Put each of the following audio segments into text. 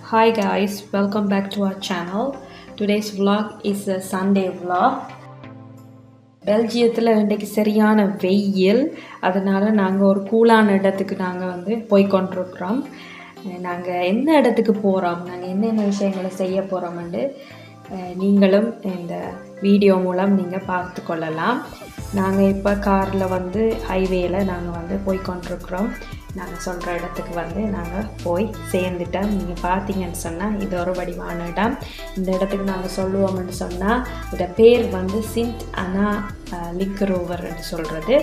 Hi guys, welcome back to our channel. Today's vlog is a Sunday vlog. பெல்ஜியத்தில் இன்றைக்கு சரியான வெயில். அதனால் நாங்கள் ஒரு கூலான இடத்துக்கு நாங்கள் வந்து போய் கொண்டிருக்கிறோம். நாங்கள் எந்த இடத்துக்கு போகிறோம் நாங்கள் என்னென்ன விஷயங்களை செய்ய போகிறோம்னு நீங்களும் இந்த வீடியோ மூலம் நீங்கள் பார்த்து கொள்ளலாம். நாங்கள் இப்போ காரில் வந்து ஹைவேயில் நாங்கள் வந்து போய் கொண்டிருக்கிறோம். நாங்கள் சொல்கிற இடத்துக்கு வந்து நாங்கள் போய் சேர்ந்துட்டோம். நீங்கள் பார்த்தீங்கன்னு சொன்னால் இது ஒரு வடிவான இடம். இந்த இடத்துக்கு நாங்கள் சொல்லுவோம்னு சொன்னால் இதை பேர் வந்து சிண்ட் அனா லிக்கரோவர்னு சொல்கிறது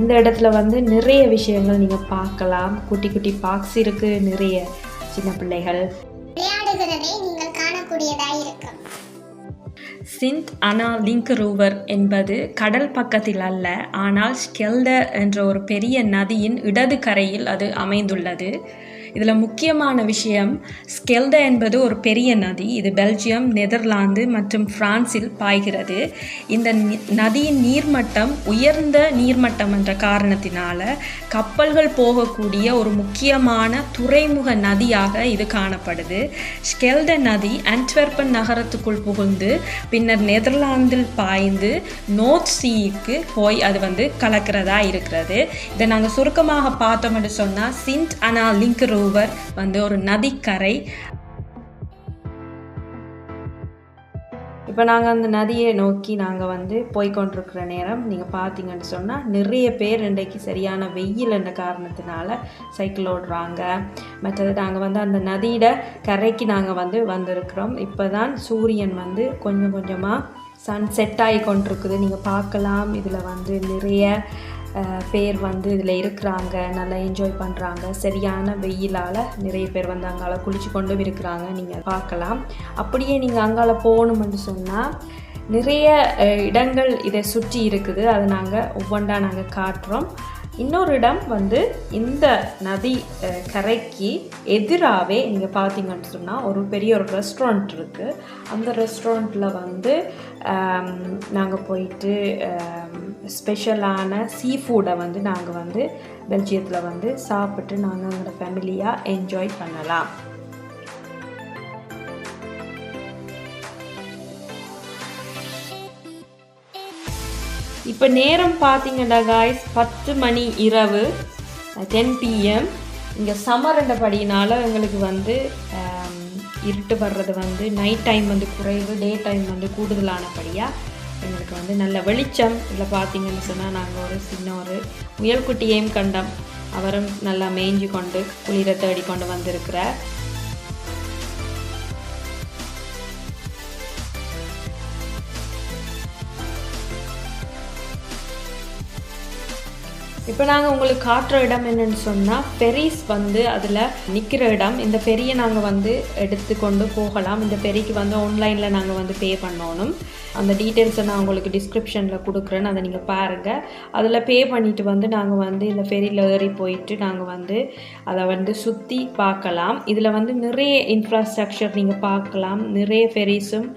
இந்த இடத்துல வந்து நிறைய விஷயங்கள் நீங்கள் பார்க்கலாம். குட்டி குட்டி பாக்ஸ் இருக்குது நிறைய சின்ன பிள்ளைகள். விளையாடுகிறதை நீங்கள் காணக்கூடியதாக இருக்கும். சிந்த் அனா லிங்கரோவர் என்பது கடல் பக்கத்தில் அல்ல ஆனால் ஸ்கெல்ட என்ற ஒரு பெரிய நதியின் இடது கரையில் அது அமைந்துள்ளது. இதில் முக்கியமான விஷயம் ஸ்கெல்ட என்பது ஒரு பெரிய நதி. இது பெல்ஜியம் நெதர்லாந்து மற்றும் பிரான்சில் பாய்கிறது. இந்த நதியின் நீர்மட்டம் உயர்ந்த நீர்மட்டம் என்ற காரணத்தினால கப்பல்கள் போகக்கூடிய ஒரு முக்கியமான துறைமுக நதியாக இது காணப்படுது. ஸ்கெல்ட நதி அன்ட்வெர்பன் நகரத்துக்குள் புகுந்து பின்னர் நெதர்லாந்தில் பாய்ந்து நோர்த் சீக்கு போய் அது வந்து கலக்கிறதா இருக்கிறது. இதை நாங்கள் சுருக்கமாக பார்த்தோம் என்று சொன்னால் சிண்ட் அனா லிங்க் ரோவர் வந்து ஒரு நதிக்கரை. இப்போ நாங்கள் அந்த நதியை நோக்கி நாங்கள் வந்து போய்கொண்டிருக்கிற நேரம் நீங்கள் பார்த்தீங்கன்னு சொன்னால் நிறைய பேர் இன்றைக்கு சரியான வெயில் என்ற காரணத்தினால சைக்கிள் ஓடுறாங்க. மற்றது நாங்கள் வந்து அந்த நதியிட கரைக்கு நாங்கள் வந்து வந்திருக்கிறோம். இப்போ தான் சூரியன் வந்து கொஞ்சம் கொஞ்சமாக சன் செட் ஆகி கொண்டிருக்குது. நீங்கள் பார்க்கலாம். இதில் வந்து நிறைய பேர் வந்து இதில் இருக்கிறாங்க நல்லா என்ஜாய் பண்ணுறாங்க சரியான வெயிலால் நிறைய பேர் வந்து அங்கால குளிச்சு கொண்டும் இருக்கிறாங்க நீங்கள் பார்க்கலாம். அப்படியே நீங்கள் அங்கால போகணும்னு சொன்னால் நிறைய இடங்கள் இதை சுற்றி இருக்குது. அதை நாங்கள் ஒவ்வொன்றா நாங்கள் காட்டுறோம். இன்னொரு இடம் வந்து இந்த நதி கரைக்கு எதிராகவே நீங்கள் பார்த்தீங்கன்னு சொன்னால் ஒரு பெரிய ஒரு ரெஸ்டாரண்ட் இருக்குது அந்த ரெஸ்டாரண்ட்டில் வந்து நாங்கள் போயிட்டு ஸ்பெஷலான சீ ஃபுட்டை வந்து நாங்கள் வந்து பெல்ஜியத்தில் வந்து சாப்பிட்டு நாங்கள் எங்களோட ஃபேமிலியாக என்ஜாய் பண்ணலாம். இப்போ நேரம் பார்த்தீங்கன்னா காய்ஸ் பத்து மணி இரவு டென் பிஎம் இங்கே சம்மர்ன்றபடினால எங்களுக்கு வந்து இருட்டு வர்றது வந்து நைட் டைம் வந்து குறைவு டே டைம் வந்து கூடுதலானபடியாக எங்களுக்கு வந்து நல்ல வெளிச்சம். இதில் பார்த்தீங்கன்னு சொன்னால் நாங்கள் ஒரு சின்ன ஒரு முயல்குட்டியையும் கண்டோம் அவரும் நல்லா மேய்ஞ்சு கொண்டு குளிரை தேடி கொண்டு வந்திருக்கிறார். இப்போ நாங்கள் உங்களுக்கு காட்டுற இடம் என்னன்னு சொன்னால் பெரிஸ் வந்து அதில் நிற்கிற இடம். இந்த பெரியை நாங்கள் வந்து எடுத்து கொண்டு போகலாம். இந்த பெரிக்கு வந்து ஆன்லைனில் நாங்கள் வந்து பே பண்ணணும். அந்த டீட்டெயில்ஸை நான் உங்களுக்கு டிஸ்கிரிப்ஷனில் கொடுக்குறேன்னு அதை நீங்கள் பாருங்கள் அதில் பே பண்ணிவிட்டு வந்து நாங்கள் வந்து இந்த ஃபெரியில் ஏறி போயிட்டு நாங்கள் வந்து அதை வந்து சுற்றி பார்க்கலாம். இதில் வந்து நிறைய இன்ஃப்ராஸ்ட்ரக்சர் நீங்கள் பார்க்கலாம். நிறைய ஃபெரிஸும்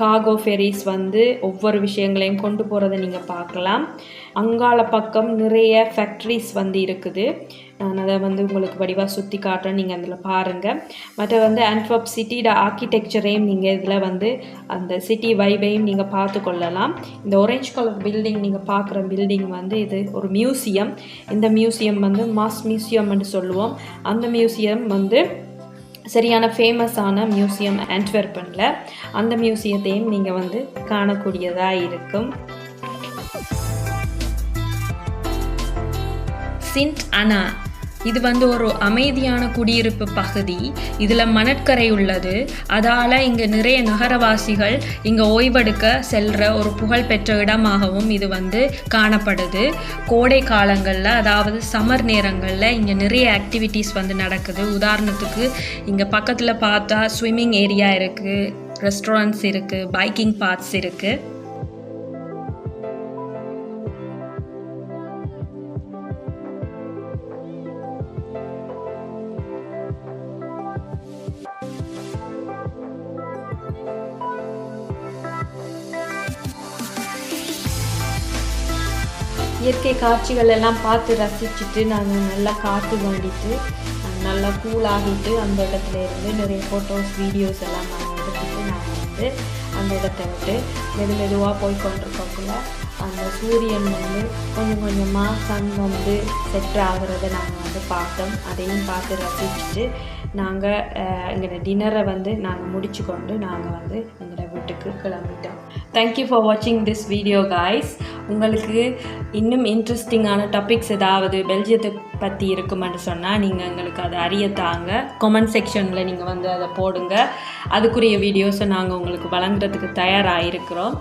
காகோ ஃபெரிஸ் வந்து ஒவ்வொரு விஷயங்களையும் கொண்டு போகிறத நீங்கள் பார்க்கலாம். அங்கால பக்கம் நிறைய ஃபேக்ட்ரிஸ் வந்து இருக்குது. நான் அதை வந்து உங்களுக்கு வடிவாக சுற்றி காட்டுறேன். நீங்கள் அதில் பாருங்கள் மற்ற வந்து ஆன்ட்வர்ப் சிட்டியோட ஆர்கிடெக்சரையும் நீங்கள் இதில் வந்து அந்த சிட்டி வைபையும் நீங்கள் பார்த்து கொள்ளலாம். இந்த ஒரேஞ்ச் கலர் பில்டிங் நீங்கள் பார்க்குற பில்டிங் வந்து இது ஒரு மியூசியம் இந்த மியூசியம் வந்து மாஸ் மியூசியம்னு சொல்லுவோம். அந்த மியூசியம் வந்து சரியான ஃபேமஸான மியூசியம் ஆன்ட்வெர்பனில் அந்த மியூசியத்தையும் நீங்கள் வந்து காணக்கூடியதாக இருக்கும். சிண்ட் அனா இது வந்து ஒரு அமைதியான குடியிருப்பு பகுதி. இதில் மணற்கரை உள்ளது. அதால் இங்கே நிறைய நகரவாசிகள் இங்கே ஓய்வெடுக்க செல்கிற ஒரு புகழ்பெற்ற இடமாகவும் இது வந்து காணப்படுது. கோடை காலங்களில் அதாவது சம்மர் நேரங்களில் இங்கே நிறைய ஆக்டிவிட்டீஸ் வந்து நடக்குது. உதாரணத்துக்கு இங்கே பக்கத்தில் பார்த்தா ஸ்விம்மிங் ஏரியா இருக்குது ரெஸ்டாரண்ட்ஸ் இருக்குது பைக்கிங் பாத்ஸ் இருக்குது இயற்கை காட்சிகள் எல்லாம் பார்த்து ரசிச்சுட்டு நாங்கள் நல்லா காற்று வாடிட்டு நல்லா கூல் ஆகிட்டு அந்த இடத்துல இருந்து நிறைய ஃபோட்டோஸ் வீடியோஸ் எல்லாம் நாங்கள் எடுத்துட்டு நாங்கள் வந்து அந்த இடத்த விட்டு மெது மெதுவாக போய் கொண்டிருக்கக்குள்ள அந்த சூரியன் வந்து கொஞ்சம் கொஞ்சமாக சன் வந்து செட் ஆகிறத நாங்கள் வந்து பார்த்தோம். அதையும் பார்த்து ரசிச்சுட்டு நாங்கள் எங்களோட டின்னரை வந்து நாங்கள் முடிச்சு கொண்டு நாங்கள் வந்து எங்களோட வீட்டுக்கு கிளம்பிட்டோம். தேங்க்யூ ஃபார் வாட்சிங் திஸ் வீடியோ காய்ஸ் உங்களுக்கு இன்னும் இன்ட்ரெஸ்டிங்கான டாபிக்ஸ் ஏதாவது பெல்ஜியத்தை பற்றி இருக்குமென்னு சொன்னால் நீங்கள் எங்களுக்கு அதை அறிய தாங்க. கமெண்ட் செக்ஷனில் நீங்கள் வந்து அதை போடுங்க. அதுக்குரிய வீடியோஸை நாங்கள் உங்களுக்கு வழங்குறதுக்கு தயாராக இருக்கிறோம்.